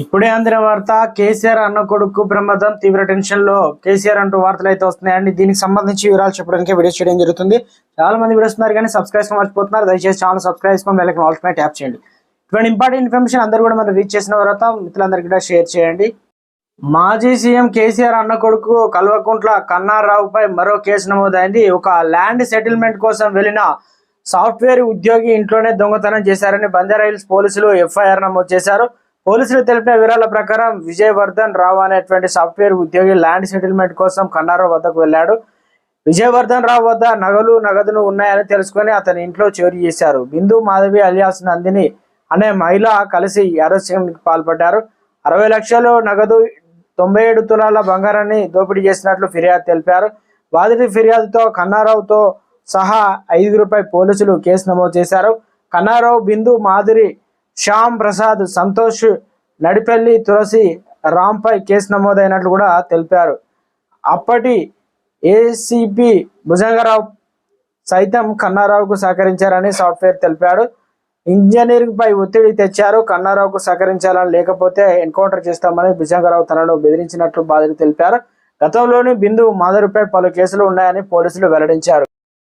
ఇప్పుడే అందిన వార్త కేసీఆర్ అన్న కొడుకు ప్రమాదం తీవ్ర టెన్షన్లో కేసీఆర్ అంటూ వార్తలు అయితే వస్తున్నాయండి దీనికి సంబంధించి వివరాలు చెప్పడానికి వీడియో చేయడం జరుగుతుంది. చాలా మంది వీడియోస్ ఉన్నారు కానీ సబ్స్క్రైబ్ మర్చిపోతున్నారు. దయచేసి ఛానల్ సబ్స్క్రైబ్ చేసుకొని వెళ్ళకి ఆల్టర్నేట్ ట్యాప్ చేయండి. ఇటువంటి ఇంపార్టెంట్ ఇన్ఫర్మేషన్ అందరూ కూడా మనం రీచ్ చేసిన తర్వాత మిత్రులందరికీ కూడా షేర్ చేయండి. మాజీ సీఎం కేసీఆర్ అన్న కొడుకు కల్వకుంట్ల కన్నారావుపై మరో కేసు నమోదైంది. ఒక ల్యాండ్ సెటిల్మెంట్ కోసం వెళ్ళిన సాఫ్ట్వేర్ ఉద్యోగి ఇంట్లోనే దొంగతనం చేశారని బంజారాహిల్స్ పోలీసులు ఎఫ్ఐఆర్ నమోదు చేశారు. పోలీసులు తెలిపిన వివరాల ప్రకారం విజయవర్ధన్ రావు అనేటువంటి సాఫ్ట్వేర్ ఉద్యోగి ల్యాండ్ సెటిల్మెంట్ కోసం కన్నారావు వద్దకు వెళ్ళాడు. విజయవర్ధన్ రావు వద్ద నగలు నగదును ఉన్నాయని తెలుసుకొని అతని ఇంట్లో చోరీ చేశారు. బిందు మాధవి అలియాస్ నందిని అనే మహిళ కలిసి అరెస్ట్కి పాల్పడ్డారు. అరవై లక్షలు నగదు తొంభై ఏడు తులాల బంగారాన్ని దోపిడీ చేసినట్లు ఫిర్యాదు తెలిపారు. బాధిత ఫిర్యాదుతో కన్నారావుతో సహా ఐదుగురుపై పోలీసులు కేసు నమోదు చేశారు. కన్నారావు బిందు మాధురి శ్యామ్ ప్రసాద్ సంతోష్ నడిపెల్లి తులసి రాంపై కేసు నమోదైనట్లు కూడా తెలిపారు. అప్పటి ఏసీపీ భుజంగరావు సైతం కన్నారావుకు సహకరించారని సాఫ్ట్వేర్ తెలిపాడు. ఇంజనీరింగ్ పై ఒత్తిడి తెచ్చారు. కన్నారావుకు సహకరించాలని లేకపోతే ఎన్కౌంటర్ చేస్తామని భుజంగరావు తనను బెదిరించినట్లు బాధితులు తెలిపారు. గతంలోని బిందు మాధురిపై పలు కేసులు ఉన్నాయని పోలీసులు వెల్లడించారు.